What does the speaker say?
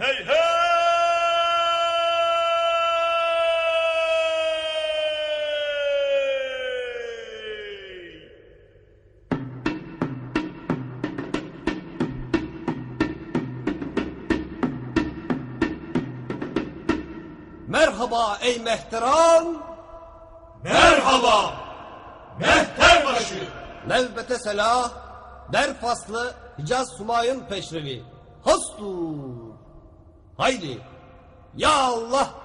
Hey hey! Merhaba ey mehteran. Merhaba! Mehterbaşı! Nevbete selah. Der faslı Hicaz Sumay'ın peşrevi. Hastur. Haydi. Ya Allah